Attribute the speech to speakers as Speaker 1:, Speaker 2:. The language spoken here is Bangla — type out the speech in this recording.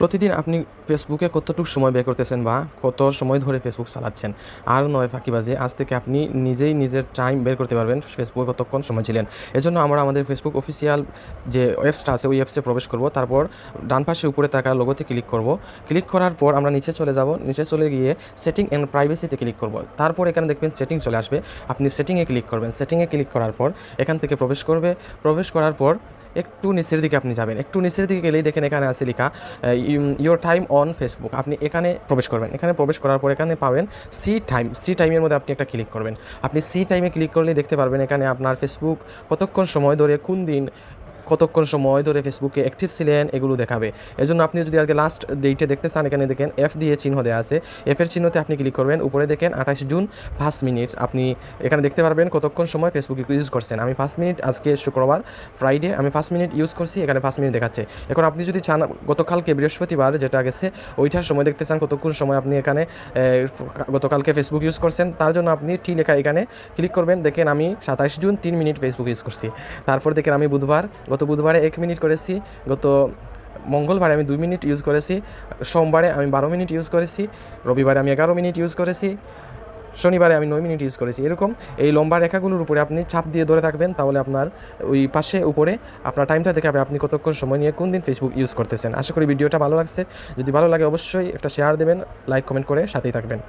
Speaker 1: প্রতিদিন আপনি ফেসবুকে কতটুকু সময় ব্যয় করতেছেন বা কত সময় ধরে ফেসবুক চালাচ্ছেন? আর নয় ফাঁকিবাজে, আজ থেকে আপনি নিজেই নিজের টাইম বের করতে পারবেন ফেসবুকে কতক্ষণ সময় ছিলেন। এজন্য আমরা আমাদের ফেসবুক অফিসিয়াল যে ওয়েবসটা আছে, ওই অ্যাপসে প্রবেশ করব। তারপর ডান পাশে উপরে থাকা লোগোতে ক্লিক করব। ক্লিক করার পর আমরা নিচে চলে যাব। নিচে চলে গিয়ে সেটিং অ্যান্ড প্রাইভেসিতে ক্লিক করব। তারপর এখানে দেখবেন সেটিং চলে আসবে। আপনি সেটিংয়ে ক্লিক করবেন। সেটিংয়ে ক্লিক করার পর এখান থেকে প্রবেশ করবে। প্রবেশ করার পর একটু নিচের দিকে আপনি যাবেন। একটু নিচের দিকে গেলেই দেখেন এখানে আছে লেখা ইউর টাইম অন ফেসবুক আপনি এখানে প্রবেশ করবেন। এখানে প্রবেশ করার পর এখানে পাবেন সি টাইম সি টাইমের মধ্যে আপনি একটা ক্লিক করবেন। আপনি সি টাইমে ক্লিক করলে দেখতে পারবেন এখানে আপনার ফেসবুক কতক্ষণ সময় ধরে কোন দিন কতক্ষণ সময় ধরে ফেসবুকে অ্যাক্টিভ ছিলেন, এগুলো দেখাবে। এই জন্য আপনি যদি আজকে লাস্ট ডেটে দেখতে চান, এখানে দেখেন এফ দিয়ে চিহ্ন দেওয়া আছে। এফের চিহ্নতে আপনি ক্লিক করবেন, উপরে দেখেন আঠাশ জুন, পাঁচ মিনিট আপনি এখানে দেখতে পারবেন কতক্ষণ সময় ফেসবুক ইউজ করছেন। আমি পাঁচ মিনিট আজকে শুক্রবার ফ্রাইডে আমি পাঁচ মিনিট ইউজ করছি, এখানে পাঁচ মিনিট দেখাচ্ছে। এখন আপনি যদি চান, গতকালকে বৃহস্পতিবার যেটা গেছে, ওইটার সময় দেখতে চান, কতক্ষণ সময় আপনি এখানে গতকালকে ফেসবুক ইউজ করছেন, তার জন্য আপনি টি লেখা এখানে ক্লিক করবেন। দেখেন আমি সাতাশ জুন, তিন মিনিট ফেসবুক ইউজ করছি। তারপর দেখেন আমি বুধবার গত বুধবারে এক মিনিট করেছি, গত মঙ্গলবারে আমি দুই মিনিট ইউজ করেছি, সোমবারে আমি বারো মিনিট ইউজ করেছি, রবিবারে আমি এগারো মিনিট ইউজ করেছি, শনিবারে আমি নয় মিনিট ইউজ করেছি। এরকম এই লম্বা রেখাগুলোর উপরে আপনি চাপ দিয়ে ধরে থাকবেন, তাহলে আপনার ওই পাশে উপরে আপনার টাইমটা দেখাবে আপনি কতক্ষণ সময় নিয়ে কোন দিন ফেসবুক ইউজ করতেছেন। আশা করি ভিডিওটা ভালো লাগছে। যদি ভালো লাগে অবশ্যই একটা শেয়ার দেবেন লাইক কমেন্ট করে সাথেই থাকবেন।